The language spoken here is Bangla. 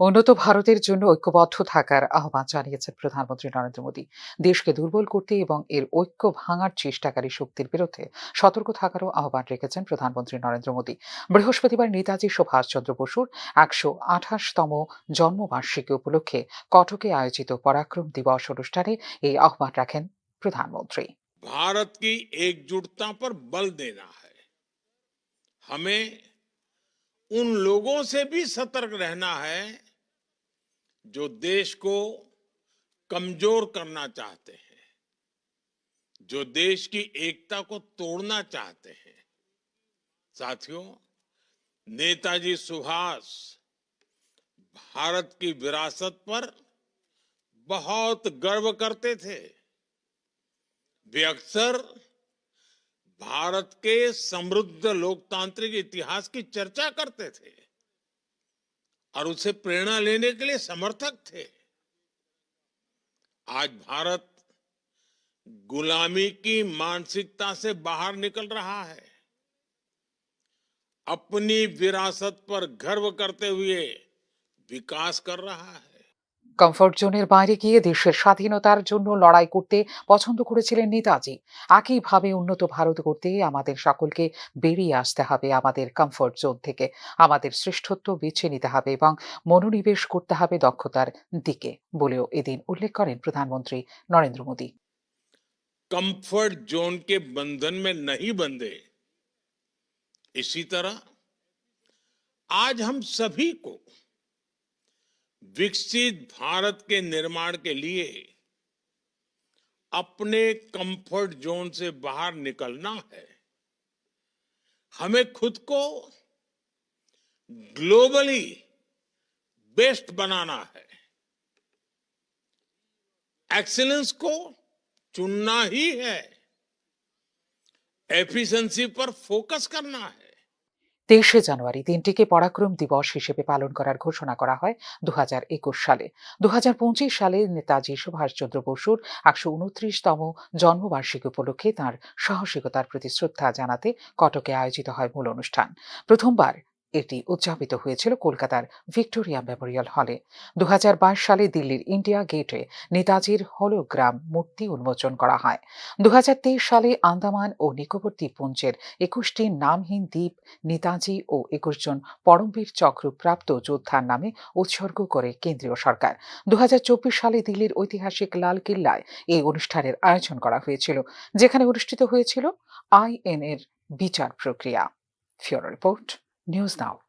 উন্নত ভারতের জন্য ঐক্যবদ্ধ থাকার আহ্বান জানিয়েছেন প্রধানমন্ত্রী নরেন্দ্র মোদী দেশকে দুর্বল করতে এবং এর ঐক্য ভাঙার চেষ্টাকারী শক্তির বিরুদ্ধে সতর্ক থাকারও আহ্বান রেখেছেন প্রধানমন্ত্রী নরেন্দ্র মোদী বৃহস্পতিবার নেতাজি সুভাষচন্দ্র বসুর একশো আঠাশতম জন্মবার্ষিকী উপলক্ষে কটকে আয়োজিত পরাক্রম দিবস অনুষ্ঠানে এই আহ্বান রাখেন প্রধানমন্ত্রী भारत की एकजुटता पर बल देना है हमें उन लोगों से भी सतर्क रहना है जो देश को कमज़ोर करना चाहते हैं, जो देश की एकता को तोड़ना चाहते हैं। साथियों, नेताजी सुभाष भारत की विरासत पर बहुत गर्व करते थे। वे अक्सर भारत के समृद्ध लोकतांत्रिक इतिहास की चर्चा करते थे। और उसे प्रेरणा लेने के लिए समर्थक थे। आज भारत गुलामी की मानसिकता से बाहर निकल रहा है। अपनी विरासत पर गर्व करते हुए विकास कर रहा है। কমফোর্ট জোনের বাইরে গিয়ে দেশের স্বাধীনতার জন্য লড়াই করতে পছন্দ করেছিলেন নেতাজি একইভাবে উন্নত ভারত করতে আমাদের সকলকে বেরিয়ে আসতে হবে আমাদের কমফোর্ট জোন থেকে আমাদের শ্রেষ্ঠত্ব বেছে নিতে হবে এবং মনোনিবেশ করতে হবে দক্ষতার দিকে বলেও এদিন উল্লেখ করেন প্রধানমন্ত্রী নরেন্দ্র মোদী कंफर्ट जोन के बंधन में नहीं बंधे इसी तरह आज हम सभी को विकसित भारत के निर्माण के लिए अपने कंफर्ट जोन से बाहर निकलना है। हमें खुद को ग्लोबली बेस्ट बनाना है। एक्सीलेंस को चुनना ही है। एफिशिएंसी पर फोकस करना है। তেইশে জানুয়ারি দিনটিকে পরাক্রম দিবস হিসেবে পালন করার ঘোষণা করা হয় দু হাজার একুশ সালে। দু হাজার পঁচিশ সালে নেতাজি সুভাষচন্দ্র বসুর একশো উনত্রিশতম জন্মবার্ষিকী উপলক্ষে তাঁর সাহসিকতার প্রতি শ্রদ্ধা জানাতে কটকে আয়োজিত হয় মূল অনুষ্ঠান। প্রথমবার এটি উদযাপিত হয়েছিল কলকাতার ভিক্টোরিয়া মেমোরিয়াল হলে। দু হাজার বাইশ সালে দিল্লির ইন্ডিয়া গেটে নেতাজির হলোগ্রাম মূর্তি উন্মোচন করা হয়। দু হাজার তেইশ সালে আন্দামান ও নিকোবর দ্বীপপুঞ্জের একুশটি নামহীন দ্বীপ নেতাজি ও একুশ জন পরমবীর চক্রপ্রাপ্ত যোদ্ধার নামে উৎসর্গ করে কেন্দ্রীয় সরকার। দু হাজার চব্বিশ সালে দিল্লির ঐতিহাসিক লাল কিল্লায় এই অনুষ্ঠানের আয়োজন করা হয়েছিল, যেখানে অনুষ্ঠিত হয়েছিল আইএন এর বিচার প্রক্রিয়া। ফিওরো রিপোর্ট। news now.